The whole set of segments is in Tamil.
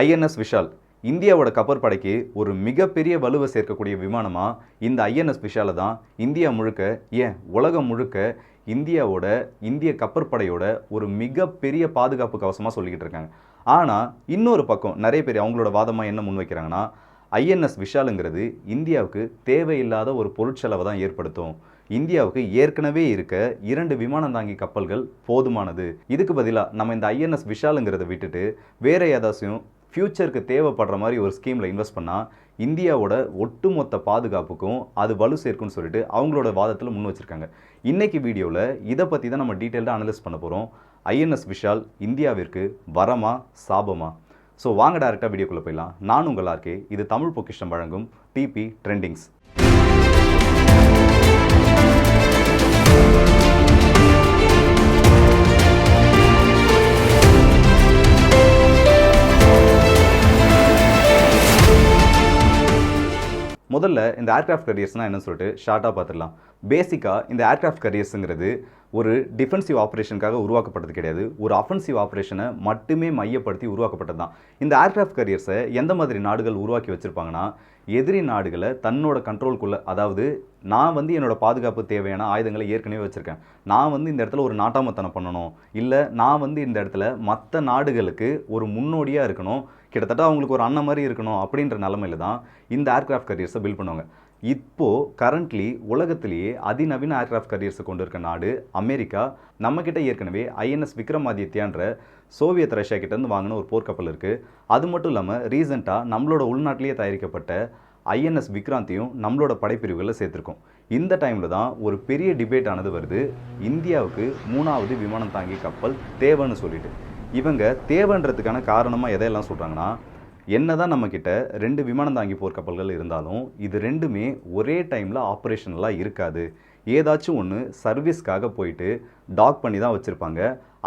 ஐஎன்எஸ் விஷால். இந்தியாவோட கப்பற்படைக்கு ஒரு மிகப்பெரிய வலுவை சேர்க்கக்கூடிய விமானமாக இந்த ஐஎன்எஸ் விஷாலை தான் இந்தியா முழுக்க ஏன் உலகம் முழுக்க இந்தியாவோட இந்திய கப்பற்படையோட ஒரு மிகப்பெரிய பாதுகாப்பு கவசமாக சொல்லிக்கிட்டு இருக்காங்க. ஆனால் இன்னொரு பக்கம் நிறைய பேர் அவங்களோட வாதமாக என்ன முன்வைக்கிறாங்கன்னா ஐஎன்எஸ் விஷாலுங்கிறது இந்தியாவுக்கு தேவையில்லாத ஒரு பொருட்செலவை தான் ஏற்படுத்தும். இந்தியாவுக்கு ஏற்கனவே இருக்க இரண்டு விமானம் தாங்கி கப்பல்கள் போதுமானது. இதுக்கு பதிலாக நம்ம இந்த ஐஎன்எஸ் விஷாலுங்கிறத விட்டுட்டு வேற ஏதாச்சும் ஃப்யூச்சருக்கு தேவைப்படுற மாதிரி ஒரு ஸ்கீமில் இன்வெஸ்ட் பண்ணால் இந்தியாவோட ஒட்டுமொத்த பாதுகாப்புக்கும் அது வலு சேர்க்கும்னு சொல்லிட்டு அவங்களோட வாதத்தில் முன் வச்சுருக்காங்க. இன்றைக்கி வீடியோவில் இதை பற்றி தான் நம்ம டீட்டெயில்டாக அனலைஸ் பண்ண போகிறோம் ஐஎன்எஸ் விஷால் இந்தியாவிற்கு வரமா சாபமா? ஸோ வாங்க டேரெக்டாக வீடியோக்குள்ளே போயிடலாம். நான் உங்கள் ஆர்கே இது தமிழ் பொக்கிஷம் வழங்கும் டிபி ட்ரெண்டிங்ஸ் முதல்ல இந்த ஏர்க்ராஃப்ட் கரியர்ஸ்னால் என்ன சொல்லிட்டு ஷார்ட்டாக பார்த்துடலாம். பேசிக்காக இந்த ஏர்க்ராஃப்ட் கரியர்ஸுங்கிறது ஒரு டிஃபென்சிவ் ஆப்ரேஷனுக்காக உருவாக்கப்பட்டது கிடையாது. ஒரு அஃபென்சிவ் ஆப்ரேஷனை மட்டுமே மையப்படுத்தி உருவாக்கப்பட்டது தான் இந்த ஏர்க்ராஃப்ட் கரியர்ஸை எந்த மாதிரி நாடுகள் உருவாக்கி வச்சுருப்பாங்கன்னா எதிரி நாடுகளை தன்னோட கண்ட்ரோல்குள்ளே அதாவது நான் வந்து என்னோட பாதுகாப்பு தேவையான ஆயுதங்களை ஏற்கனவே வச்சுருக்கேன். நான் வந்து இந்த இடத்துல ஒரு நாட்டாமத்தனம் பண்ணணும். இல்லை நான் வந்து இந்த இடத்துல மற்ற நாடுகளுக்கு ஒரு முன்னோடியாக இருக்கணும். கிட்டத்தட்ட அவங்களுக்கு ஒரு அண்ணன் மாதிரி இருக்கணும் அப்படின்ற நிலமையில தான் இந்த ஏர்க்ராஃப்ட் கரியர்ஸை பில்ட் பண்ணுவாங்க. இப்போது கரண்ட்லி உலகத்திலேயே அதிநவீன ஏர்கிராஃப்ட் கரியர்ஸை கொண்டு இருக்க நாடு அமெரிக்கா நம்மக்கிட்ட ஏற்கனவே ஐஎன்எஸ் விக்ரமாதித்யான்ற சோவியத் ரஷ்யா கிட்டேருந்து வாங்கின ஒரு போர்க்கப்பல் இருக்குது அது மட்டும் இல்லாமல் ரீசெண்டாக நம்மளோட உள்நாட்டிலேயே தயாரிக்கப்பட்ட ஐஎன்எஸ் விக்ராந்தியும் நம்மளோட படைப்பிரிவுகளில் சேர்த்துருக்கோம். இந்த டைமில் தான் ஒரு பெரிய டிபேட் ஆனது வருது. இந்தியாவுக்கு மூணாவது விமானம் தாங்கி கப்பல் தேவைன்னு சொல்லிட்டு. இவங்க தேவைன்றதுக்கான காரணமாக எதையெல்லாம் சொல்கிறாங்கன்னா என்னதான் நம்மக்கிட்ட ரெண்டு விமானம் தாங்கி போர்க்கப்பல்கள் இருந்தாலும் இது ரெண்டுமே ஒரே டைமில் ஆப்ரேஷனலாக இருக்காது. ஏதாச்சும் ஒன்று சர்வீஸ்க்காக போயிட்டு டாக் பண்ணி தான் வச்சுருப்பாங்க.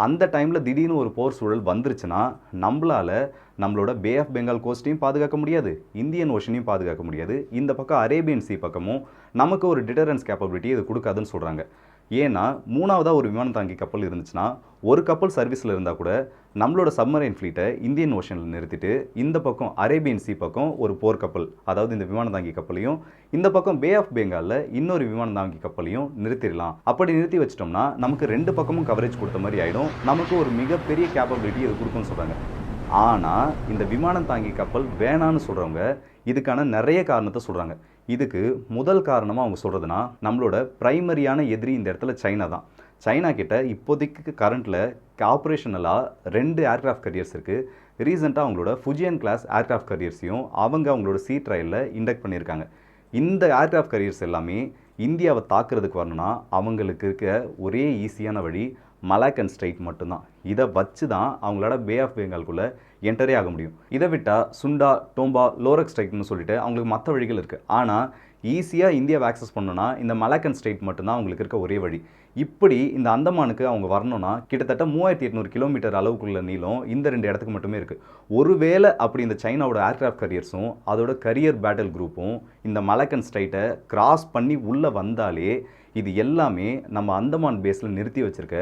அந்த டைமில் திடீர்னு ஒரு போர் சூழல் வந்துருச்சுன்னா நம்மளால நம்மளோட பே ஆஃப் பெங்கால் கோஸ்ட்டையும் பாதுகாக்க முடியாது. இந்தியன் ஓஷனையும் பாதுகாக்க முடியாது. இந்த பக்கம் அரேபியன் சி பக்கமும் நமக்கு ஒரு டிடரன்ஸ் கேப்பபிலிட்டி இது கொடுக்காதுன்னு சொல்கிறாங்க ஏன்னா மூணாவதாக ஒரு விமானம் தாங்கி கப்பல் இருந்துச்சுன்னா ஒரு கப்பல் சர்வீஸில் இருந்தால் கூட நம்மளோட சப்மரைன் ஃப்ளீட்டை இந்தியன் ஓஷனில் நிறுத்திட்டு இந்த பக்கம் அரேபியன் சி பக்கம் ஒரு போர் கப்பல் அதாவது இந்த விமான தாங்கி கப்பலையும் இந்த பக்கம் பே ஆஃப் பெங்காலில் இன்னொரு விமானம் தாங்கி கப்பலையும் நிறுத்திடலாம். அப்படி நிறுத்தி வச்சிட்டோம்னா நமக்கு ரெண்டு பக்கமும் கவரேஜ் கொடுத்த மாதிரி ஆகிடும் நமக்கு ஒரு மிகப்பெரிய கேப்பபிலிட்டி இது கொடுக்கும்னு சொல்கிறாங்க ஆனால் இந்த விமானம் தாங்கி கப்பல் வேணான்னு சொல்கிறவங்க இதுக்கான நிறைய காரணத்தை சொல்கிறாங்க இதுக்கு முதல் காரணமாக அவங்க சொல்கிறதுனா நம்மளோட ப்ரைமரியான எதிரி இந்த இடத்துல சைனா தான். சைனா கிட்ட இப்போதைக்கு கரண்ட்டில் ஆப்ரேஷனலாக ரெண்டு ஏர்கிராஃப்ட் கரியர்ஸ் இருக்குது ரீசெண்டாக அவங்களோட ஃபுஜியன் கிளாஸ் ஏர்கிராஃப்ட் கரியர்ஸையும் அவங்க அவங்களோட சீ ட்ரையலில் இண்டக்ட் பண்ணியிருக்காங்க. இந்த ஏர்கிராஃப்ட் கரியர்ஸ் எல்லாமே இந்தியாவை தாக்குறதுக்கு வரணும்னா அவங்களுக்கு இருக்க ஒரே ஈஸியான வழி மலாக்கன் ஸ்ட்ரைட் மட்டும்தான். இதை வச்சு தான் அவங்களோட பே ஆஃப் பெங்கால்குள்ளே என்டரே ஆக முடியும். இதை விட்டால் சுண்டா டோம்பா லோரக் ஸ்ட்ரைட்னு சொல்லிட்டு அவங்களுக்கு மற்ற வழிகள் இருக்குது ஆனால் ஈஸியாக இந்தியாவை ஆக்சஸ் பண்ணணும்னா இந்த மலாக்கன் ஸ்டேட் மட்டும்தான் அவங்களுக்கு இருக்க ஒரே வழி. இப்படி இந்த அந்தமானுக்கு அவங்க வரணும்னா கிட்டத்தட்ட மூவாயிரத்தி எட்நூறு கிலோமீட்டர் அளவுக்குள்ள நீளம் இந்த ரெண்டு இடத்துக்கு மட்டுமே இருக்குது ஒருவேளை அப்படி இந்த சைனாவோட ஏர்கிராஃப்ட் கரியர்ஸும் அதோட கரியர் பேட்டில் குரூப்பும் இந்த மலக்கன் ஸ்ட்ரைட்டை கிராஸ் பண்ணி உள்ளே வந்தாலே இது எல்லாமே நம்ம அந்தமான் பேஸில் நிறுத்தி வச்சுருக்க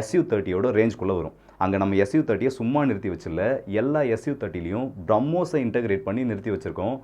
எஸ்யூ தேர்ட்டியோட ரேஞ்சுக்குள்ளே வரும். அங்கே நம்ம எஸ்யூ தேர்ட்டியை சும்மா நிறுத்தி வச்சிடல எல்லா எஸ்யூ தேர்ட்டிலையும் பிரம்மோஸை இன்டகிரேட் பண்ணி நிறுத்தி வச்சுருக்கோம்.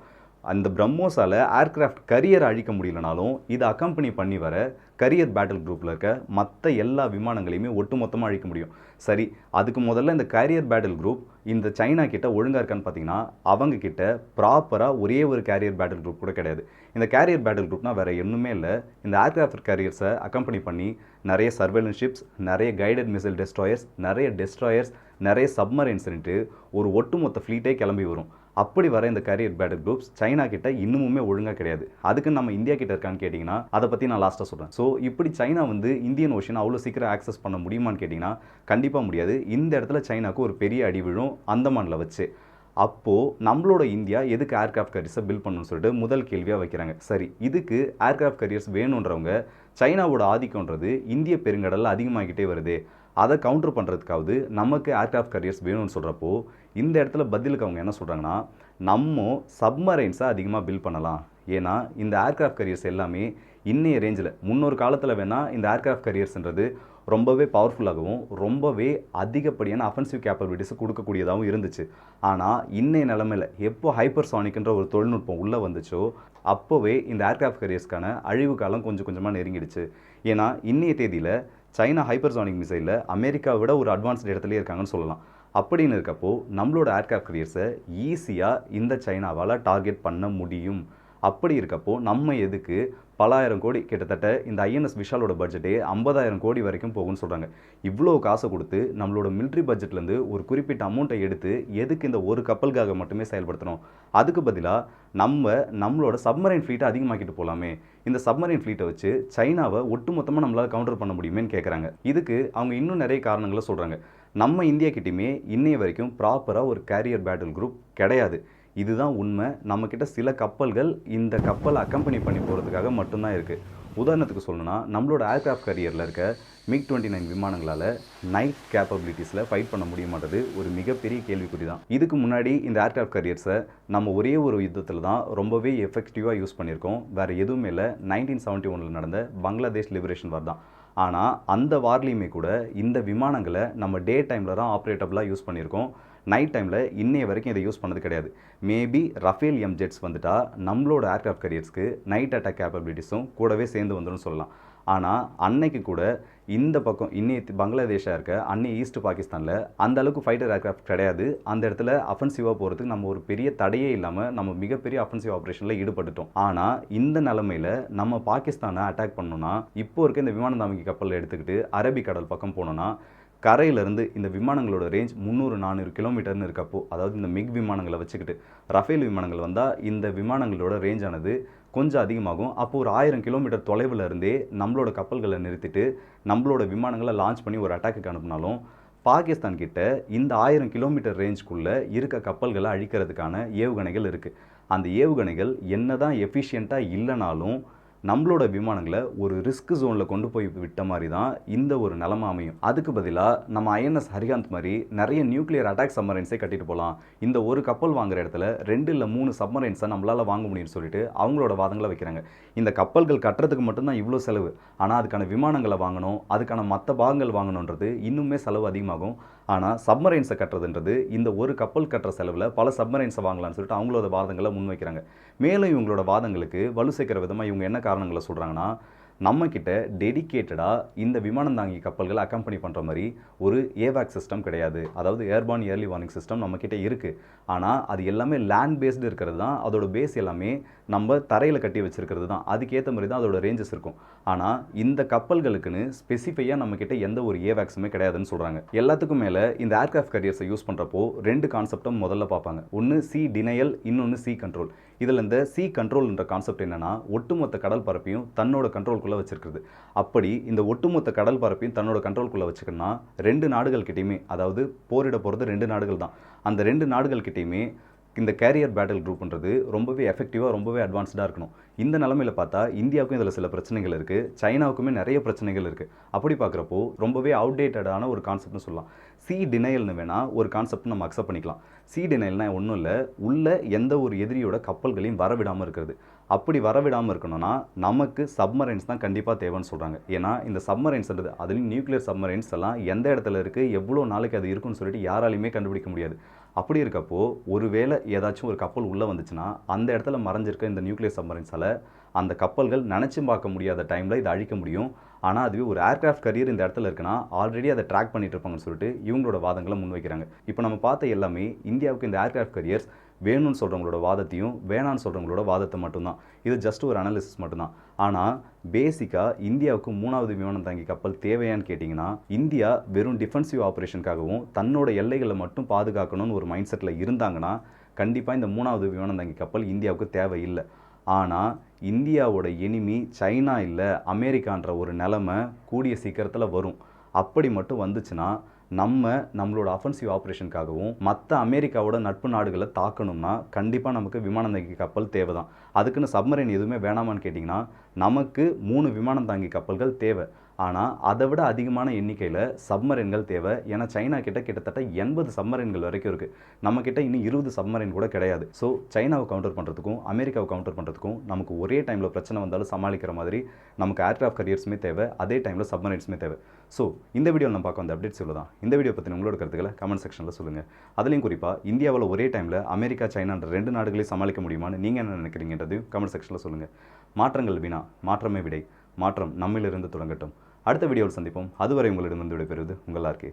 அந்த பிரம்மோஸால் ஏர்க்ராஃப்ட் கரியர் அழிக்க முடியலனாலும் இதை அக்கம்பெனி பண்ணி வர கரியர் பேட்டில் குரூப்பில் இருக்க மற்ற எல்லா விமானங்களையுமே ஒட்டுமொத்தமாக அழிக்க முடியும். சரி அதுக்கு முதல்ல இந்த கேரியர் பேட்டில் குரூப் இந்த சைனா கிட்ட ஒழுங்காக இருக்கான்னு பார்த்தீங்கன்னா அவங்க கிட்ட ப்ராப்பராக ஒரே ஒரு கேரியர் பேட்டில் குரூப் கூட கிடையாது. இந்த கேரியர் பேட்டில் குரூப்னால் வேறு ஒன்றுமே இல்லை. இந்த ஏர்கிராஃப்ட் கேரியர்ஸை அக்கம்பெனி பண்ணி நிறைய சர்வேலன்ஸ் ஷிப்ஸ் நிறைய கைடட் மிசைல் டெஸ்ட்ராயர்ஸ் நிறைய டெஸ்ட்ராயர்ஸ் நிறைய சப்மரைன்ஸ்ன்ட்டு ஒரு ஒட்டுமொத்த ஃப்ளீட்டே கிளம்பி வரும். அப்படி வர இந்த கரியர் பேட்டர் குரூப்ஸ் சைனா கிட்ட இன்னுமுமே ஒழுங்காக கிடையாது. அதுக்கு நம்ம இந்தியா கிட்ட இருக்கான்னு கேட்டிங்கன்னா அதை பற்றி நான் லாஸ்ட்டாக சொல்கிறேன் ஸோ இப்படி சைனா வந்து இந்தியன் ஓஷன் அவ்வளோ சீக்கிரம் ஆக்சஸ் பண்ண முடியுமான்னு கேட்டிங்கன்னா கண்டிப்பாக முடியாது. இந்த இடத்துல சைனாக்கு ஒரு பெரிய அடி விழும் அந்தமானில் வச்சு. அப்போது நம்மளோட இந்தியா எதுக்கு ஏர்கிராஃப்ட் கரியர்ஸை பில்ட் பண்ணணும்னு சொல்லிட்டு முதல் கேள்வியாக வைக்கிறாங்க. சரி இதுக்கு ஏர்கிராஃப்ட் கரியர்ஸ் வேணுன்றவங்க சைனாவோட ஆதிக்கம்ன்றது இந்திய பெருங்கடலில் அதிகமாகிக்கிட்டே வருது. அதை கவுண்டர் பண்ணுறதுக்காவது நமக்கு ஏர்க்ராஃப்ட் கரியர்ஸ் வேணும்னு சொல்கிறப்போ இந்த இடத்துல பதிலுக்கு அவங்க என்ன சொல்கிறாங்கன்னா நம்ம சப்மரைன்ஸை அதிகமாக பில் பண்ணலாம். ஏன்னா இந்த ஏர்க்ராஃப்ட் கரியர்ஸ் எல்லாமே இன்னைய ரேஞ்சில் முன்னொரு காலத்தில் வேணால் இந்த ஏர்க்ராஃப்ட் கரியர்ஸ்ன்றது ரொம்பவே பவர்ஃபுல்லாகவும் ரொம்பவே அதிகப்படியான அஃபென்சிவ் கேப்பபிலிட்டிஸ் கொடுக்கக்கூடியதாகவும் இருந்துச்சு. ஆனால் இன்னைய நிலமையில எப்போ ஹைப்பர்சானிக்ன்ற ஒரு தொழில்நுட்பம் உள்ளே வந்துச்சோ அப்போவே இந்த ஏர்க்ராஃப்ட் கரியர்ஸ்க்கான அழிவு காலம் கொஞ்சம் கொஞ்சமாக நெருங்கிடுச்சு. ஏன்னா இன்றைய தேதியில் சைனா ஹைப்பர்சானிக் மிசைலில் அமெரிக்காவை விட ஒரு அட்வான்ஸ்டு இடத்துலேயே இருக்காங்கன்னு சொல்லலாம். அப்படின்னு இருக்கப்போ நம்மளோட ஏர்கிராஃப்ட் கரியர்ஸை ஈஸியாக இந்த சைனாவால் டார்கெட் பண்ண முடியும். அப்படி இருக்கப்போ நம்ம எதுக்கு பலாயிரம் கோடி கிட்டத்தட்ட இந்த ஐஎன்எஸ் விஷாலோட பட்ஜெட்டே ஐம்பதாயிரம் கோடி வரைக்கும் போகும்னு சொல்கிறாங்க இவ்வளோ காசை கொடுத்து நம்மளோட மிலிட்ரி பட்ஜெட்லேருந்து ஒரு குறிப்பிட்ட அமௌண்ட்டை எடுத்து எதுக்கு இந்த ஒரு கப்பலுக்காக மட்டுமே செயல்படுத்தணும் அதுக்கு பதிலாக நம்ம நம்மளோட சப்மரைன் ஃப்ளீட்டை அதிகமாக்கிட்டு போகலாமே இந்த சப்மரைன் ஃப்ளீட்டை வச்சு சைனாவை ஒட்டுமொத்தமாக நம்மளால் கவுண்டர் பண்ண முடியுமேன்னு கேட்குறாங்க இதுக்கு அவங்க இன்னும் நிறைய காரணங்களை சொல்கிறாங்க நம்ம இந்தியா கிட்டேயுமே இன்னைய வரைக்கும் ப்ராப்பராக ஒரு கேரியர் பேட்டில் குரூப் கிடையாது. இதுதான் உண்மை. நம்மக்கிட்ட சில கப்பல்கள் இந்த கப்பலை அக்கம்பெனி பண்ணி போகிறதுக்காக மட்டும்தான் இருக்குது உதாரணத்துக்கு சொல்லணும்னா நம்மளோட ஏர்கிராஃப்ட் கரியரில் இருக்க மிக் டுவெண்ட்டி நைன் விமானங்களால் நைட் கேப்பபிலிட்டிஸில் ஃபைட் பண்ண முடியுமான்றது ஒரு மிகப்பெரிய கேள்விக்குறி தான் இதுக்கு முன்னாடி இந்த ஏர்கிராஃப்ட் கரியர்ஸை நம்ம ஒரே ஒரு யுத்தத்தில் தான் ரொம்பவே எஃபெக்டிவாக யூஸ் பண்ணியிருக்கோம். வேறு எதுவுமே இல்லை. நைன்டீன் செவன்ட்டி ஒனில் நடந்த பங்களாதேஷ் லிபரேஷன் வார் தான். ஆனால் அந்த வார்லேயுமே கூட இந்த விமானங்களை நம்ம டே டைமில் தான் ஆப்ரேட்டபிளாக யூஸ் பண்ணியிருக்கோம். நைட் டைமில் இன்னைய வரைக்கும் இதை யூஸ் பண்ணது கிடையாது. மேபி ரஃபேல் எம் ஜெட்ஸ் வந்துட்டால் நம்மளோட ஏர்க்ராஃப்ட் கரியர்ஸ்க்கு நைட் அட்டாக் கேப்பபிலிட்டிஸும் கூடவே சேர்ந்து வந்துடும் சொல்லலாம். ஆனால் அன்னைக்கு கூட இந்த பக்கம் இன்னி பங்களாதேஷாக இருக்க அன்னி ஈஸ்ட் பாகிஸ்தானில் அந்த அளவுக்கு ஃபைட்டர் ஏர்க்ராஃப்ட் கிடையாது. அந்த இடத்துல அஃபென்சிவாக போகிறதுக்கு நம்ம ஒரு பெரிய தடையே இல்லாமல் நம்ம மிகப்பெரிய அஃபென்சிவ் ஆப்ரேஷனில் ஈடுபட்டுட்டோம். ஆனால் இந்த நிலமையில் நம்ம பாகிஸ்தானை அட்டாக் பண்ணோன்னா இப்போ இருக்க இந்த விமான தாங்கி கப்பலில் எடுத்துக்கிட்டு அரபிக்கடல் பக்கம் போனோன்னா கரையிலேருந்து இந்த விமானங்களோட ரேஞ்ச் முந்நூறு நானூறு கிலோமீட்டர்னு இருக்கப்போ அதாவது இந்த மிக் விமானங்களை வச்சுக்கிட்டு ரஃபேல் விமானங்கள் வந்தால் இந்த விமானங்களோட ரேஞ்சானது கொஞ்சம் அதிகமாகும். அப்போது ஒரு ஆயிரம் கிலோமீட்டர் தொலைவில் இருந்தே நம்மளோட கப்பல்களை நிறுத்திட்டு நம்மளோட விமானங்களை லான்ச் பண்ணி ஒரு அட்டாக்குக்கு அனுப்பினாலும் பாகிஸ்தான் கிட்ட இந்த ஆயிரம் கிலோமீட்டர் ரேஞ்சுக்குள்ளே இருக்க கப்பல்களை அழிக்கிறதுக்கான ஏவுகணைகள் இருக்குது அந்த ஏவுகணைகள் என்ன தான் எஃபிஷியண்ட்டாக இல்லைனாலும் நம்மளோட விமானங்களை ஒரு ரிஸ்க் ஜோனில் கொண்டு போய் விட்ட மாதிரி தான் இந்த ஒரு நிலமை அமையும். அதுக்கு பதிலாக நம்ம ஐஎன்எஸ் ஹரிகாந்த் மாதிரி நிறைய நியூக்ளியர் அட்டாக் சப்மரைன்ஸே கட்டிட்டு போகலாம் இந்த ஒரு கப்பல் வாங்குற இடத்துல ரெண்டு இல்லை மூணு சப்மரைன்ஸை நம்மளால் வாங்க முடியும்னு சொல்லிட்டு அவங்களோட வாதங்களை வைக்கிறாங்க. இந்த கப்பல்கள் கட்டுறதுக்கு மட்டும்தான் இவ்வளோ செலவு. ஆனால் அதுக்கான விமானங்களை வாங்கணும் அதுக்கான மற்ற பாகங்கள் வாங்கணுன்றது இன்னுமே செலவு அதிகமாகும். ஆனால் சப்மரைன்ஸை கட்டுறதுன்றது இந்த ஒரு கப்பல் கட்டுற செலவில் பல சப்மரைன்ஸை வாங்கலாம்னு சொல்லிட்டு அவங்களோட வாதங்களை முன்வைக்கிறாங்க. மேலும் இவங்களோட வாதங்களுக்கு வலு சேர்க்கிற விதமாக இவங்க என்ன காரணங்களை சொல்கிறாங்கன்னா நம்மக்கிட்ட டெடிக்கேட்டடாக இந்த விமானம் தாங்கி கப்பல்களை அக்கம்பெனி பண்ணுற மாதிரி ஒரு ஏவாக் சிஸ்டம் கிடையாது. அதாவது ஏர்பான் இயர்லி வார்னிங் சிஸ்டம் நம்மக்கிட்ட இருக்குது ஆனால் அது எல்லாமே லேண்ட் பேஸ்டு இருக்கிறது தான். அதோட பேஸ் எல்லாமே நம்ம தரையில் கட்டி வச்சுருக்கிறது தான். அதுக்கேற்ற மாதிரி தான் அதோட ரேஞ்சஸ் இருக்கும். ஆனால் இந்த கப்பல்களுக்குன்னு ஸ்பெசிஃபையாக நம்மக்கிட்ட எந்த ஒரு ஏவாக்ஸுமே கிடையாதுன்னு சொல்கிறாங்க எல்லாத்துக்கும் மேலே இந்த ஏர்க்ராஃப்ட் கரியர்ஸை யூஸ் பண்ணுறப்போ ரெண்டு கான்செப்டும் முதல்ல பார்ப்பாங்க. ஒன்று சி டினையல் இன்னொன்று சி கண்ட்ரோல் இதில் இந்த சி கண்ட்ரோல்ன்ற கான்செப்ட் என்னென்னா ஒட்டுமொத்த கடல் பரப்பையும் தன்னோட கண்ட்ரோல்குள்ளே வச்சிருக்கிறது. அப்படி இந்த ஒட்டுமொத்த கடல் பரப்பையும் தன்னோட கண்ட்ரோல்குள்ளே வச்சுக்கணும்னா ரெண்டு நாடுகள் கிட்டேயுமே அதாவது போரிட போகிறது ரெண்டு நாடுகள் தான். அந்த ரெண்டு நாடுகள் கிட்டேயுமே இந்த கேரியர் பேட்டில் குரூப்ன்றது ரொம்பவே எஃபெக்டிவாக ரொம்பவே அட்வான்ஸ்டாக இருக்கணும். இந்த நிலமையில பார்த்தா இந்தியாவுக்கும் இதில் சில பிரச்சனைகள் இருக்குது சைனாவுக்குமே நிறைய பிரச்சனைகள் இருக்குது அப்படி பார்க்குறப்போ ரொம்பவே அவுடேட்டடான ஒரு கான்செப்ட்னு சொல்லலாம். சி டினையல்னு வேணால் ஒரு கான்செப்ட் நம்ம அக்செப்ட் பண்ணிக்கலாம். சி டினையல்னால் ஒன்றும் இல்லை உள்ள எந்த ஒரு எதிரியோட கப்பல்களையும் வரவிடாமல் இருக்கிறது. அப்படி வரவிடாமல் இருக்கணும்னா நமக்கு சப்மரைன்ஸ் தான் கண்டிப்பாக தேவைன்னு சொல்கிறாங்க ஏன்னா இந்த சப்மரைன்ஸ்ன்றது அதுலேயும் நியூக்ளியர் சப்மரைன்ஸ் எல்லாம் எந்த இடத்துல இருக்குது எவ்வளோ நாளைக்கு அது இருக்குன்னு சொல்லிட்டு யாராலையுமே கண்டுபிடிக்க முடியாது. அப்படி இருக்கப்போ ஒருவேளை ஏதாச்சும் ஒரு கப்பல் உள்ளே வந்துச்சுன்னா அந்த இடத்துல மறைஞ்சிருக்க இந்த நியூக்ளியர் சப்மரைன்ஸால் அந்த கப்பல்கள் நினச்சும் பார்க்க முடியாத டைமில் இதை அழிக்க முடியும். ஆனால் அதுவே ஒரு ஏர்க்ராஃப்ட் கரியர் இந்த இடத்துல இருக்குன்னா ஆல்ரெடி அதை ட்ராக் பண்ணிட்டு இருப்பாங்கன்னு சொல்லிட்டு இவங்களோட வாதங்களை முன்வைக்கிறாங்க. இப்போ நம்ம பார்த்த எல்லாமே இந்தியாவுக்கு இந்த ஏர்க்ராஃப்ட் கரியர்ஸ் வேணும்னு சொல்கிறவங்களோட வாதத்தையும் வேணான்னு சொல்கிறவங்களோட வாதத்தை மட்டும்தான். இது ஜஸ்ட் ஒரு அனாலிசிஸ் மட்டும்தான். ஆனால் பேசிக்காக இந்தியாவுக்கு மூணாவது விமானம் தாங்கி கப்பல் தேவையான்னு கேட்டிங்கன்னா இந்தியா வெறும் டிஃபென்சிவ் ஆப்ரேஷனுக்காகவும் தன்னோட எல்லைகளை மட்டும் பாதுகாக்கணும்னு ஒரு மைண்ட் செட்டில் இருந்தாங்கன்னா கண்டிப்பாக இந்த மூணாவது விமானம் தாங்கி கப்பல் இந்தியாவுக்கு தேவையில்லை. ஆனால் இந்தியாவோட எனிமி சைனா இல்லை அமெரிக்கான்ற ஒரு நிலமை கூடிய சீக்கிரத்தில் வரும். அப்படி மட்டும் வந்துச்சுன்னா நம்ம நம்மளோட அஃபென்சிவ் ஆப்ரேஷனுக்காகவும் மற்ற அமெரிக்காவோட நட்பு நாடுகளை தாக்கணும்னா கண்டிப்பாக நமக்கு விமானம் தாங்கி கப்பல் தேவை தான் அதுக்குன்னு சப்மரைன் எதுவுமே வேணாமான்னு கேட்டிங்கன்னா நமக்கு மூணு விமானம் தாங்கி கப்பல்கள் தேவை. ஆனால் அதை விட அதிகமான எண்ணிக்கையில் சப்மரீன்கள் தேவை. ஏன்னா சைனா கிட்ட கிட்டத்தட்ட எண்பது சப்மரீன்கள் வரைக்கும் இருக்குது நம்ம கிட்ட இன்னும் இருபது சப்மரீன் கூட கிடையாது. ஸோ சைனாவை கவுண்டர் பண்ணுறதுக்கும் அமெரிக்காவை கவுண்டர் பண்ணுறதுக்கும் நமக்கு ஒரே டைமில் பிரச்சனை வந்தாலும் சமாளிக்கிற மாதிரி நமக்கு ஏர்க்ராஃப்ட் கரியர்ஸுமே தேவை. அதே டைமில் சப்மரீன்ஸுமே தேவை. ஸோ இந்த வீடியோவில் நம்ம பார்க்க வந்த அப்டேட்ஸ் இவ்வளோ தான் இந்த வீடியோ பற்றி உங்களோட கருத்துக்களை கமெண்ட் செக்ஷனில் சொல்லுங்கள் அதுலேயும் குறிப்பாக இந்தியாவில் ஒரே டைமில் அமெரிக்கா சைனான்ற ரெண்டு நாடுகளையும் சமாளிக்க முடியுமான்னு நீங்கள் என்ன நினைக்கிறீங்கன்றதையும் கமெண்ட் செக்ஷனில் சொல்லுங்கள் மாற்றங்கள் வீணா. மாற்றமே விடை. மாற்றம் நம்மிலிருந்து தொடங்கட்டும். அடுத்த வீடியோவில் சந்திப்போம். அதுவரை உங்களிடம் வந்து விடைபெறுவது உங்கள் ஆர்கே